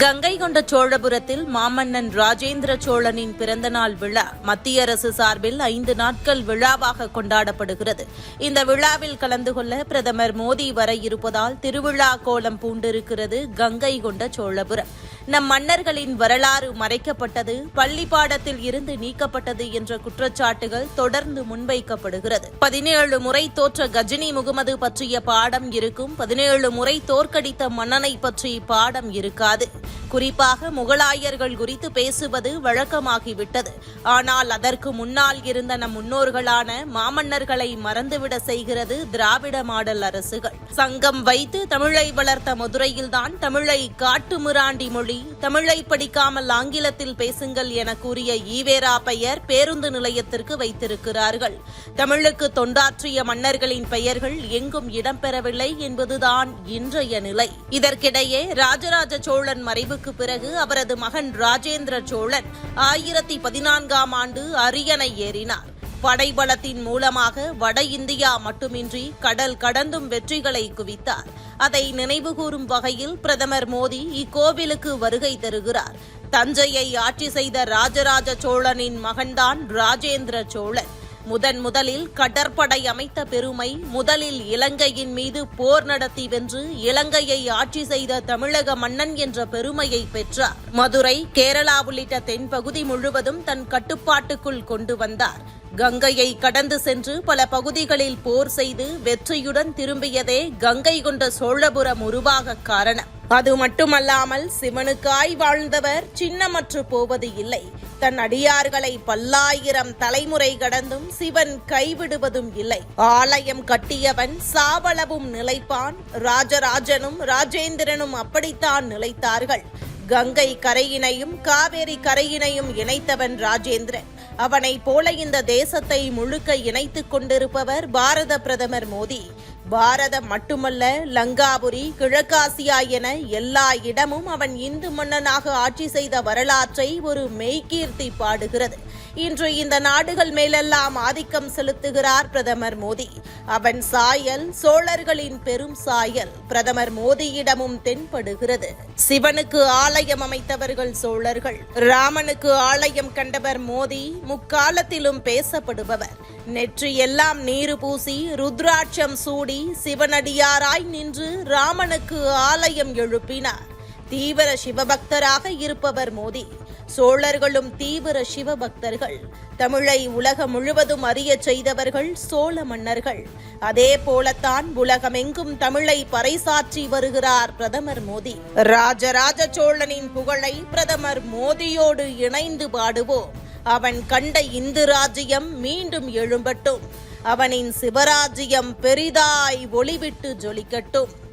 கங்கை கொண்ட சோழபுரத்தில் மாமன்னன் ராஜேந்திர சோழனின் பிறந்தநாள் விழா மத்திய அரசு சார்பில் ஐந்து நாட்கள் விழாவாக கொண்டாடப்படுகிறது. இந்த விழாவில் கலந்து கொள்ள பிரதமர் மோடி வர இருப்பதால் திருவிழா கோலம் பூண்டிருக்கிறது கங்கை கொண்ட சோழபுரம் நம் மன்னர்களின் வரலாறு மறைக்கப்பட்டது பள்ளி பாடத்தில் இருந்து நீக்கப்பட்டது என்ற குற்றச்சாட்டுகள் தொடர்ந்து முன்வைக்கப்படுகிறது. பதினேழு முறை தோற்ற கஜினி முகமது பற்றிய பாடம் இருக்கும் பதினேழு முறை தோற்கடித்த மன்னனை பற்றி பாடம் இருக்காது. குறிப்பாக முகலாயர்கள் குறித்து பேசுவது வழக்கமாகிவிட்டது. ஆனால் அதற்கு முன்னால் இருந்த நம் முன்னோர்களான மாமன்னர்களை மறந்துவிட செய்கிறது திராவிட மாடல் அரசுகள். சங்கம் வைத்து தமிழை வளர்த்த மதுரையில்தான் தமிழை காட்டுமிராண்டி மொழி தமிழை படிக்காமல் ஆங்கிலத்தில் பேசுங்கள் என கூறிய ஈவேரா பெயர் பேருந்து நிலையத்திற்கு வைத்திருக்கிறார்கள். தமிழுக்கு தொண்டாற்றிய மன்னர்களின் பெயர்கள் எங்கும் இடம்பெறவில்லை என்பதுதான் இன்றைய நிலை. இதற்கிடையே ராஜராஜ சோழன் மறைவுக்கு பிறகு அவரது மகன் ராஜேந்திர சோழன் ஆயிரத்தி பதினான்காம் ஆண்டு அரியணை ஏறினார். படைபலத்தின் மூலமாக வட இந்தியா மட்டுமின்றி கடல் கடந்தும் வெற்றிகளை குவித்தார். அதை நினைவுகூரும் வகையில் பிரதமர் மோடி இக்கோவிலுக்கு வருகை தருகிறார். தஞ்சையை ஆட்சி செய்த ராஜராஜ சோழனின் மகன்தான் ராஜேந்திர சோழன். முதன் முதலில் கடற்படை அமைத்த பெருமை முதலில் இலங்கையின் மீது போர் நடத்தி வென்று இலங்கையை ஆட்சி செய்த தமிழக மன்னன் என்ற பெருமையை பெற்றார். மதுரை கேரளா உள்ளிட்ட தென்பகுதி முழுவதும் தன் கட்டுப்பாட்டுக்குள் கொண்டு வந்தார். கங்கையை கடந்து சென்று பல பகுதிகளில் போர் செய்து வெற்றியுடன் திரும்பியதே கங்கை கொண்ட சோழபுரம் உருவாக காரணம். அது மட்டுமல்லாமல் சிவனுக்காய் வாழ்ந்தவர் சின்னமற்று போவது இல்லை. தன் அடியார்களை பல்லாயிரம் தலைமுறை கடந்தும் சிவன் கைவிடுவதும் இல்லை. ஆலயம் கட்டியவன் சாவளவும் நிலைப்பான். ராஜராஜனும் ராஜேந்திரனும் அப்படித்தான் நிலைத்தார்கள். கங்கை கரையினையும் காவேரி கரையினையும் இணைத்தவன் ராஜேந்திரன். அவனைப் போல இந்த தேசத்தை முழுக்க இணைத்துக் கொண்டிருப்பவர் பாரத பிரதமர் மோடி. பாரதம் மட்டுமல்ல லங்காபுரி கிழக்காசியா என எல்லா இடமும் அவன் இந்து மன்னனாக ஆட்சி செய்த வரலாற்றை ஒரு மெய்கீர்த்தி பாடுகிறது. இன்று இந்த நாடுகள் மேலெல்லாம் ஆதிக்கம் செலுத்துகிறார் பிரதமர் மோடி. அவன் சாயல் சோழர்களின் பெரும் சாயல் பிரதமர் மோடியிடமும் தென்படுகிறது. சிவனுக்கு ஆலயம் அமைத்தவர்கள் சோழர்கள் ராமனுக்கு ஆலயம் கண்டவர் மோடி முக்காலத்திலும் பேசப்படுபவர். நெற்றி எல்லாம் நீரு பூசி ருத்ராட்சம் சூடி சிவனடியாராய் நின்று ராமனுக்கு ஆலயம் எழுப்பினார். தீவிர சிவபக்தராக இருப்பவர் மோடி சோழர்களும் தீவிர சிவபக்தர்கள். தமிழை உலகம் முழுவதும் அறியச் செய்தவர்கள் சோழ மன்னர்கள். அதே போலத்தான் உலகமெங்கும் தமிழை பறைசாற்றி வருகிறார் பிரதமர் மோடி ராஜராஜ சோழனின் புகழை பிரதமர் மோடியோடு இணைந்து பாடுவோம். அவன் கண்ட இந்து ராஜ்யம் மீண்டும் எழும்பட்டும். அவனின் சிவராஜ்யம் பெரிதாய் ஒளிவிட்டு ஜொலிக்கட்டும்.